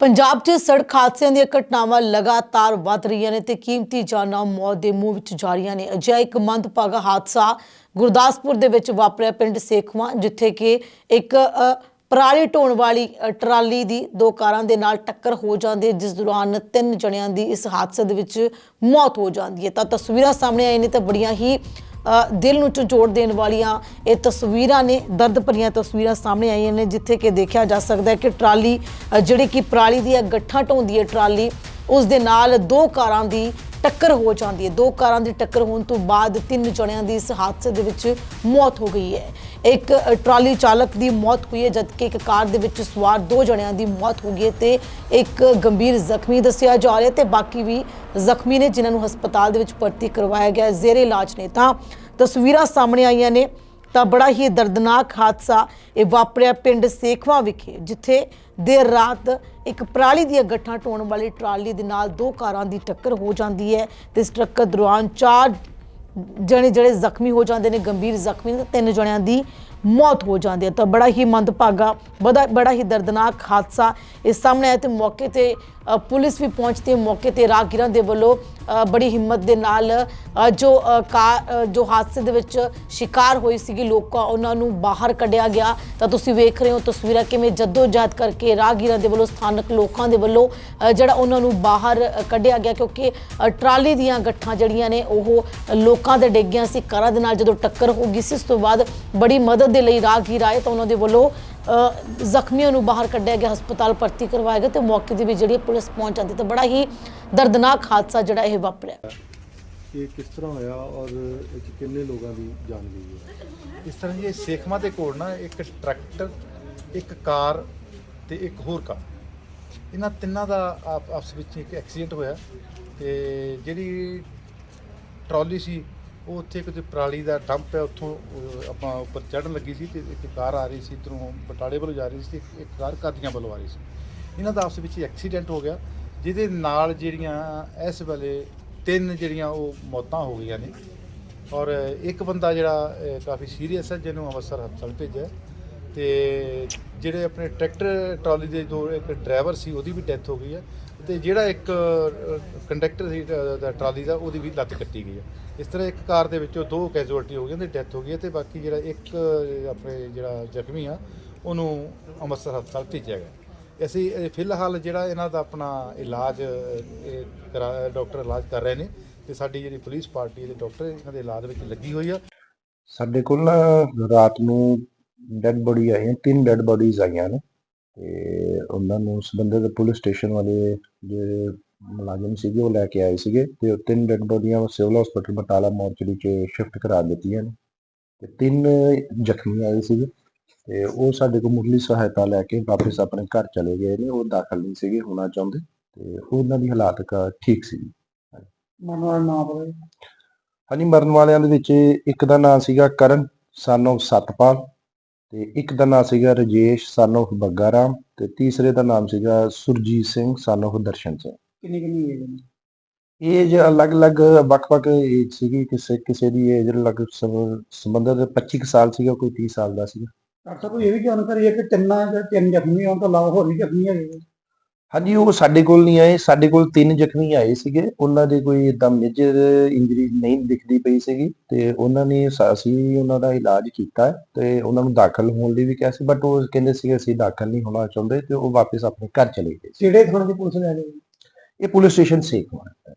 ਪੰਜਾਬ 'ਚ ਸੜਕ ਹਾਦਸਿਆਂ ਦੀਆਂ ਘਟਨਾਵਾਂ ਲਗਾਤਾਰ ਵੱਧ ਰਹੀਆਂ ਨੇ ਤੇ ਕੀਮਤੀ ਜਾਨਾਂ ਮੌਤ ਦੇ ਮੂੰਹ ਵਿੱਚ ਜਾ ਰਹੀਆਂ ਨੇ। ਅਜਿਹਾ ਇੱਕ ਮੰਦਭਾਗਾ ਹਾਦਸਾ ਗੁਰਦਾਸਪੁਰ ਦੇ ਵਿੱਚ ਵਾਪਰਿਆ ਪਿੰਡ ਸੇਖਵਾਂ ਜਿੱਥੇ ਕਿ ਇੱਕ ਪਰਾਲੀ ਢੋਣ ਵਾਲੀ ਅ, ਟਰਾਲੀ ਦੀ ਦੋ ਕਾਰਾਂ ਦੇ ਨਾਲ ਟੱਕਰ ਹੋ ਜਾਂਦੀ ਹੈ ਜਿਸ ਦੌਰਾਨ ਤਿੰਨ ਜਣਿਆਂ ਦੀ ਇਸ ਹਾਦਸੇ ਦੇ ਵਿੱਚ ਮੌਤ ਹੋ ਜਾਂਦੀ ਹੈ। ਤਾਂ ਤਸਵੀਰਾਂ ਸਾਹਮਣੇ ਆਈਆਂ ਨੇ ਤਾਂ ਬੜੀਆਂ ਹੀ ਦਿਲ ਨੂੰ ਝੰਜੋੜ ਦੇਣ ਵਾਲੀਆਂ ਇਹ ਤਸਵੀਰਾਂ ਨੇ, ਦਰਦ ਭਰੀਆਂ ਤਸਵੀਰਾਂ ਸਾਹਮਣੇ ਆਈਆਂ ਨੇ, ਜਿੱਥੇ ਕਿ ਦੇਖਿਆ ਜਾ ਸਕਦਾ ਹੈ ਕਿ ਟਰਾਲੀ ਜਿਹੜੀ ਕਿ ਪਰਾਲੀ ਦੀਆਂ ਗੱਠਾਂ ਢੋਂਦੀ ਹੈ ਟਰਾਲੀ, ਉਸ ਦੇ ਨਾਲ ਦੋ ਕਾਰਾਂ ਦੀ ਟੱਕਰ ਹੋ ਜਾਂਦੀ ਹੈ। ਦੋ ਕਾਰਾਂ ਦੀ ਟੱਕਰ ਹੋਣ ਤੋਂ ਬਾਅਦ ਤਿੰਨ ਜਣਿਆਂ ਦੀ ਇਸ ਹਾਦਸੇ ਦੇ ਵਿੱਚ ਮੌਤ ਹੋ ਗਈ ਹੈ। ਇੱਕ ਟਰਾਲੀ ਚਾਲਕ ਦੀ ਮੌਤ ਹੋਈ ਹੈ, ਜਦਕਿ ਇੱਕ ਕਾਰ ਦੇ ਵਿੱਚ ਸਵਾਰ ਦੋ ਜਣਿਆਂ ਦੀ ਮੌਤ ਹੋ ਗਈ ਹੈ ਤੇ ਇੱਕ ਗੰਭੀਰ ਜ਼ਖਮੀ ਦੱਸਿਆ ਜਾ ਰਿਹਾ ਤੇ ਬਾਕੀ ਵੀ ਜ਼ਖਮੀ ਨੇ ਜਿਨ੍ਹਾਂ ਨੂੰ ਹਸਪਤਾਲ ਦੇ ਵਿੱਚ ਭਰਤੀ ਕਰਵਾਇਆ ਗਿਆ ਜ਼ੇਰੇ ਇਲਾਜ ਨੇ ਤਾਂ ਤਸਵੀਰਾਂ ਸਾਹਮਣੇ ਆਈਆਂ ਨੇ ਤਾਂ ਬੜਾ ਹੀ ਦਰਦਨਾਕ ਹਾਦਸਾ ਇਹ ਵਾਪਰਿਆ ਪਿੰਡ ਸੇਖਵਾ ਵਿਖੇ, ਜਿੱਥੇ ਦੇਰ ਰਾਤ ਇੱਕ ਪਰਾਲੀ ਦੀਆਂ ਗੱਠਾਂ ਢੋਣ ਵਾਲੀ ਟਰਾਲੀ ਦੇ ਨਾਲ ਦੋ ਕਾਰਾਂ ਦੀ ਟੱਕਰ ਹੋ ਜਾਂਦੀ ਹੈ ਤੇ ਇਸ ਟੱਕਰ ਦੌਰਾਨ ਚਾਰ ਜਣੇ ਜਿਹੜੇ ਜ਼ਖਮੀ ਹੋ ਜਾਂਦੇ ਨੇ, ਗੰਭੀਰ ਜ਼ਖਮੀ ਤੇ ਤਿੰਨ ਜਣਿਆਂ ਦੀ ਮੌਤ ਹੋ ਜਾਂਦੀ ਹੈ ਤਾਂ ਬੜਾ ਹੀ ਮੰਦਭਾਗਾ, ਬੜਾ ਬੜਾ ਹੀ ਦਰਦਨਾਕ ਹਾਦਸਾ ਇਸ ਸਾਹਮਣੇ ਆਇਆ ਤੇ ਮੌਕੇ ਤੇ ਪੁਲਿਸ ਵੀ ਪਹੁੰਚਦੀ ਹੈ। ਮੌਕੇ ਤੇ ਰਾਹਗੀਰਾਂ ਦੇ ਵੱਲੋਂ ਬੜੀ ਹਿੰਮਤ ਦੇ ਨਾਲ ਜੋ ਕਾਰ ਜੋ ਹਾਦਸੇ ਦੇ ਵਿੱਚ ਸ਼ਿਕਾਰ ਹੋਈ ਸੀਗੀ ਲੋਕਾਂ, ਉਹਨਾਂ ਨੂੰ ਬਾਹਰ ਕੱਢਿਆ ਗਿਆ। ਤਾਂ ਤੁਸੀਂ ਵੇਖ ਰਹੇ ਹੋ ਤਸਵੀਰਾਂ ਕਿਵੇਂ ਜੱਦੋ ਜਹਿਦ ਕਰਕੇ ਰਾਹਗੀਰਾਂ ਦੇ ਵੱਲੋਂ, ਸਥਾਨਕ ਲੋਕਾਂ ਦੇ ਵੱਲੋਂ ਜਿਹੜਾ ਉਹਨਾਂ ਨੂੰ ਬਾਹਰ ਕੱਢਿਆ ਗਿਆ ਕਿਉਂਕਿ ਟਰਾਲੀ ਦੀਆਂ ਗੱਠਾਂ ਜਿਹੜੀਆਂ ਨੇ, ਉਹ ਲੋਕਾਂ ਦੇ ਡਿੱਗੀਆਂ ਸੀ। ਕਾਰਾਂ ਦੇ ਨਾਲ ਜਦੋਂ ਟੱਕਰ ਹੋ ਗਈ ਸੀ, ਉਸ ਤੋਂ ਬਾਅਦ ਬੜੀ ਮਦਦ ਦੇ ਲਈ ਰਾਹਗੀਰ ਆਏ ਤਾਂ ਉਹਨਾਂ ਦੇ ਵੱਲੋਂ ਜ਼ਖਮੀਆਂ ਨੂੰ ਬਾਹਰ ਕੱਢਿਆ ਗਿਆ ਹਸਪਤਾਲ ਭਰਤੀ ਕਰਵਾਇਆ ਗਿਆ ਤੇ ਮੌਕੇ ਤੇ ਵੀ ਜਿਹੜੀ ਪੁਲਿਸ ਪਹੁੰਚ ਜਾਂਦੀ ਤਾਂ ਬੜਾ ਹੀ ਦਰਦਨਾਕ ਹਾਦਸਾ ਜਿਹੜਾ ਇਹ ਵਾਪਰਿਆ। ਇਹ ਕਿਸ ਤਰ੍ਹਾਂ ਹੋਇਆ ਔਰ ਇਹ 'ਚ ਕਿੰਨੇ ਲੋਕਾਂ ਦੀ ਜਾਨ ਗਈ ਹੈ? ਇਸ ਤਰ੍ਹਾਂ ਜੀ ਇਹ ਸੇਖਵਾਂ ਦੇ ਕੋਲ ਨਾ ਇੱਕ ਟਰੈਕਟਰ ਇੱਕ ਕਾਰ ਤੇ ਇੱਕ ਹੋਰ ਕਾਰ। ਇਹਨਾਂ ਤਿੰਨਾਂ ਦਾ ਆਪ- ਆਪਸ ਵਿੱਚ ਇੱਕ ਐਕਸੀਡੈਂਟ ਹੋਇਆ ਤੇ ਜਿਹੜੀ ਟਰਾਲੀ ਸੀ ਉਹ ਉੱਥੇ ਕਿਤੇ ਪਰਾਲੀ ਦਾ ਡੰਪ ਹੈ ਉੱਥੋਂ ਉਹ ਆਪਾਂ ਉੱਪਰ ਚੜ੍ਹਨ ਲੱਗੀ ਸੀ ਤੇ ਇੱਕ ਕਾਰ ਆ ਰਹੀ ਸੀ ਇੱਧਰੋਂ ਬਟਾਲੇ ਵੱਲੋਂ ਜਾ ਰਹੀ ਸੀ ਤੇ ਇੱਕ ਕਾਰ ਕਾਦੀਆਂ ਵੱਲੋਂ ਆ ਰਹੀ ਸੀ। ਇਹਨਾਂ ਦਾ ਆਪਸ ਵਿੱਚ ਐਕਸੀਡੈਂਟ ਹੋ ਗਿਆ ਜਿਹਦੇ ਨਾਲ ਜਿਹੜੀਆਂ ਇਸ ਵੇਲੇ ਤਿੰਨ ਜਿਹੜੀਆਂ ਉਹ ਮੌਤਾਂ ਹੋ ਗਈਆਂ ਨੇ। ਔਰ ਇੱਕ ਬੰਦਾ ਜਿਹੜਾ ਅਹ, ਕਾਫੀ ਸੀਰੀਅਸ ਹੈ ਜਿਹਨੂੰ ਅੰਮ੍ਰਿਤਸਰ ਹਸਪਤਾਲ ਭੇਜਿਆ ਤੇ ਜਿਹੜੇ ਆਪਣੇ ਟਰੈਕਟਰ ਟਰਾਲੀ ਦੇ ਜੋ ਇੱਕ ਡਰਾਈਵਰ ਸੀ ਉਹਦੀ ਵੀ ਡੈਥ ਹੋ ਗਈ ਹੈ। ਤੇ ਜਿਹੜਾ ਇੱਕ ਕੰਡਕਟਰ ਸੀ ਦਾ ਟਰਾਲੀ ਦਾ, ਉਹਦੀ ਵੀ ਲੱਤ ਕੱਟੀ ਗਈ ਹੈ। ਇਸ ਤਰ੍ਹਾਂ ਇੱਕ ਕਾਰ ਦੇ ਵਿੱਚੋਂ ਦੋ ਕੈਜੂਅਲਟੀ ਹੋ ਗਈਆਂ ਤੇ ਡੈਥ ਹੋ ਗਈ ਹੈ ਤੇ ਬਾਕੀ ਜਿਹੜਾ ਇੱਕ ਆਪਣੇ ਜਿਹੜਾ ਜ਼ਖਮੀ ਆ, ਉਹਨੂੰ ਅੰਮ੍ਰਿਤਸਰ ਹਸਪਤਾਲ ਭੇਜਿਆ ਗਿਆ ਅਸੀਂ ਫਿਲਹਾਲ ਜਿਹੜਾ ਇਹਨਾਂ ਦਾ ਆਪਣਾ ਇਲਾਜ ਕਰਾ, ਡਾਕਟਰ ਇਲਾਜ ਕਰ ਰਹੇ ਨੇ ਤੇ ਸਾਡੀ ਜਿਹੜੀ ਪੁਲਿਸ ਪਾਰਟੀ ਦੇ ਡਾਕਟਰ ਇਹਨਾਂ ਦੇ ਇਲਾਜ ਵਿੱਚ ਲੱਗੀ ਹੋਈ ਆ। ਸਾਡੇ ਕੋਲ ਨਾ ਰਾਤ ਨੂੰ ਡੈੱਡ ਬੋਡੀ ਆਈਆਂ, ਤਿੰਨ ਡੈੱਡ ਬੋਡੀਜ਼ ਆਈਆਂ ਨੇ। ਤੇ ਉਹਨਾਂ ਨੂੰ ਸੰਬੰਧਿਤ ਪੁਲਿਸ ਸਟੇਸ਼ਨ ਵਾਲੇ ਜਿਹੜੇ ਮੁਲਾਜ਼ਮ ਸੀਗੇ ਉਹ ਲੈ ਕੇ ਆਏ ਸੀਗੇ ਤੇ ਉਹ ਤਿੰਨ ਡੈੱਡ ਬੋਡੀਆਂ ਸਿਵਲ ਹਸਪੀਟਲ ਬਟਾਲਾ ਮੋਰਚਰੀ 'ਚ ਸ਼ਿਫਟ ਕਰਾ ਦਿੱਤੀਆਂ ਨੇ। ਤੇ ਤਿੰਨ ਜ਼ਖਮੀ ਆਏ ਸੀਗੇ ਤੇ ਉਹ ਸਾਡੇ ਕੋਲ ਮੁੱਢਲੀ ਸਹਾਇਤਾ ਲੈ ਕੇ ਵਾਪਸ ਆਪਣੇ ਘਰ ਚਲੇ ਗਏ ਨੇ ਉਹ ਦਾਖਲ ਨਹੀਂ ਸੀਗੇ ਹੋਣਾ ਚਾਹੁੰਦੇ ਤੇ ਉਹਨਾਂ ਦੀ ਹਾਲਾਤ ਕ- ਠੀਕ ਸੀ। ਮਨਵਾਲ ਨਾਮ ਹਾਂਜੀ ਮਰਨ ਵਾਲਿਆਂ ਦੇ ਵਿੱਚ ਇੱਕ ਦਾ ਨਾਮ ਸੀਗਾ ਕਰਨ of ਸਤਪਾਲ। ਤੇ ਇੱਕ ਦਾ ਨਾਮ ਸੀਗਾ ਰਜੇਸ਼ son of ਬੱਗਾ ਰਾਮ ਤੇ ਤੀਸਰੇ ਦਾ ਨਾਮ ਸੀਗਾ ਸੁਰਜੀਤ ਸਿੰਘ son of ਦਰਸ਼ਨ ਸਿੰਘ। ਕਿੰਨੀ ਕਿੰਨੀ ਏਜ ਹੈ? ਏਜ ਅਲੱਗ-ਅਲੱਗ ਵੱਖ-ਵੱਖ ਏਜ ਸੀਗੀ ਕਿਸੇ ਕਿਸੇ ਦੀ ਏਜ ਲਗ ਸੰਬੰਧਿਤ 25 ਕੁ ਸਾਲ ਸੀਗਾ ਕੋਈ 30 ਸਾਲ ਦਾ ਸੀਗਾ। ਡਾਕਟਰ ਸਾਹਿਬ ਇਹ ਵੀ ਜਾਣਕਾਰੀ ਹੈ ਕਿ ਤਿੰਨਾਂ ਜਾਂ ਤਿੰਨ ਜ਼ਖਮੀ ਹੋਣ ਤੋਂ ਇਲਾਵਾ ਹੋਰ ਵੀ ਜ਼ਖਮੀ ਹੈਗੇ ਨੇ। ਹਾਂਜੀ ਉਹ ਸਾਡੇ ਕੋਲ ਨਹੀਂ ਆਏ। ਸਾਡੇ ਕੋਲ ਤਿੰਨ ਜ਼ਖਮੀ ਆਏ ਸੀਗੇ। ਉਹਨਾਂ ਦੇ ਕੋਈ ਏਦਾਂ ਮੇਜਰ ਇੰਜਰੀ ਨਹੀਂ ਦਿਖਦੀ ਪਈ ਸੀਗੀ ਤੇ ਉਹਨਾਂ ਨੇ ਸ- ਅਸੀਂ ਉਹਨਾਂ ਦਾ ਇਲਾਜ ਕੀਤਾ ਤੇ ਉਹਨਾਂ ਨੂੰ ਦਾਖਲ ਹੋਣ ਲਈ ਵੀ ਕਿਹਾ ਸੀ ਬਟ ਉਹ ਕਹਿੰਦੇ ਸੀ ਅਸੀਂ ਦਾਖਲ ਨਹੀਂ ਹੋਣਾ ਚਾਹੁੰਦੇ ਤੇ ਉਹ ਵਾਪਸ ਆਪਣੇ ਘਰ ਚਲੇ ਗਏ ਸੀ। ਕਿਹੜੇ ਥਾਣੇ ਦੀ ਪੁਲਿਸ ਲੈ ਗਈ? ਇਹ ਪੁਲਿਸ ਸਟੇਸ਼ਨ ਸੇਖਵਾ। ਹੈ